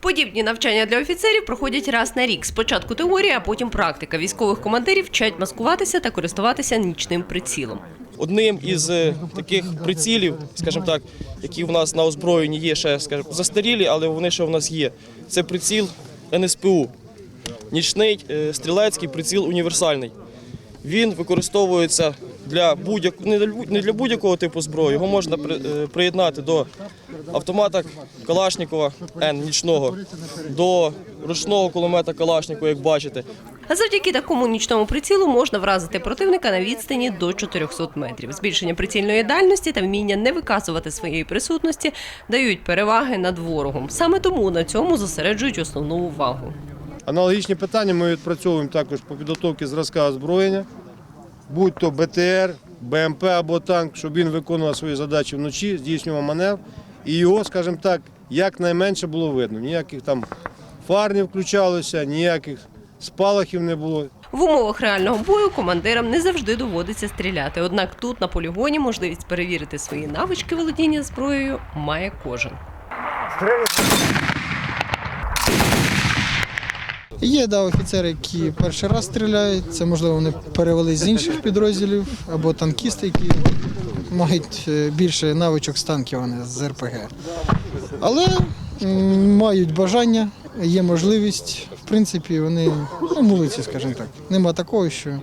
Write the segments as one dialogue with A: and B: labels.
A: Подібні навчання для офіцерів проходять раз на рік. Спочатку теорія, а потім практика. Військових командирів вчать маскуватися та користуватися нічним прицілом.
B: Одним із е, таких прицілів, скажімо так, які в нас на озброєнні є ще скажімо, застарілі, але вони ще в нас є. Це приціл НСПУ. Нічний е, стрілецький приціл універсальний. Він використовується для будь не для будь-якого типу зброї. Його можна е, приєднати до автомата Калашникова Н нічного, до ручного кулемета Калашникова, як бачите.
A: А завдяки такому нічному прицілу можна вразити противника на відстані до 400 метрів. Збільшення прицільної дальності та вміння не виказувати своєї присутності дають переваги над ворогом. Саме тому на цьому зосереджують основну увагу.
C: Аналогічні питання ми відпрацьовуємо також по підготовці зразка озброєння, будь то БТР, БМП або танк, щоб він виконував свої задачі вночі, здійснював маневр. І його, скажімо так, якнайменше було видно. Ніяких там фар не включалося, ніяких спалахів не було.
A: В умовах реального бою командирам не завжди доводиться стріляти. Однак тут на полігоні можливість перевірити свої навички володіння зброєю має кожен.
D: Є да, офіцери, які перший раз стріляють. Це можливо вони перевели з інших підрозділів або танкісти, які мають е, більше навичок з танків, не з РПГ. Але мають бажання, є можливість. В принципі, вони ну, молодці, скажімо так. Нема такого, що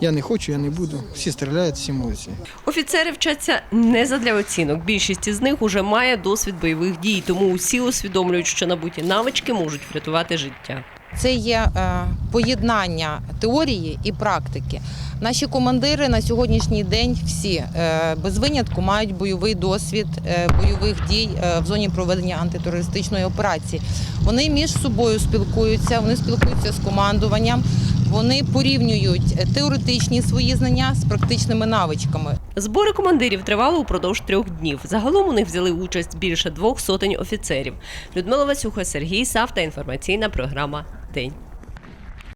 D: я не хочу, я не буду. Всі стріляють, всі молодці.
A: Офіцери вчаться не задля оцінок. Більшість із них уже має досвід бойових дій, тому усі усвідомлюють, що набуті навички можуть врятувати життя.
E: Це є е, поєднання теорії і практики. Наші командири на сьогоднішній день всі е, без винятку мають бойовий досвід е, бойових дій в зоні проведення антитерористичної операції. Вони між собою спілкуються, вони спілкуються з командуванням, вони порівнюють теоретичні свої знання з практичними навичками.
A: Збори командирів тривали упродовж трьох днів. Загалом у них взяли участь більше двох сотень офіцерів. Людмила Васюха, Сергій Савта. Інформаційна програма День.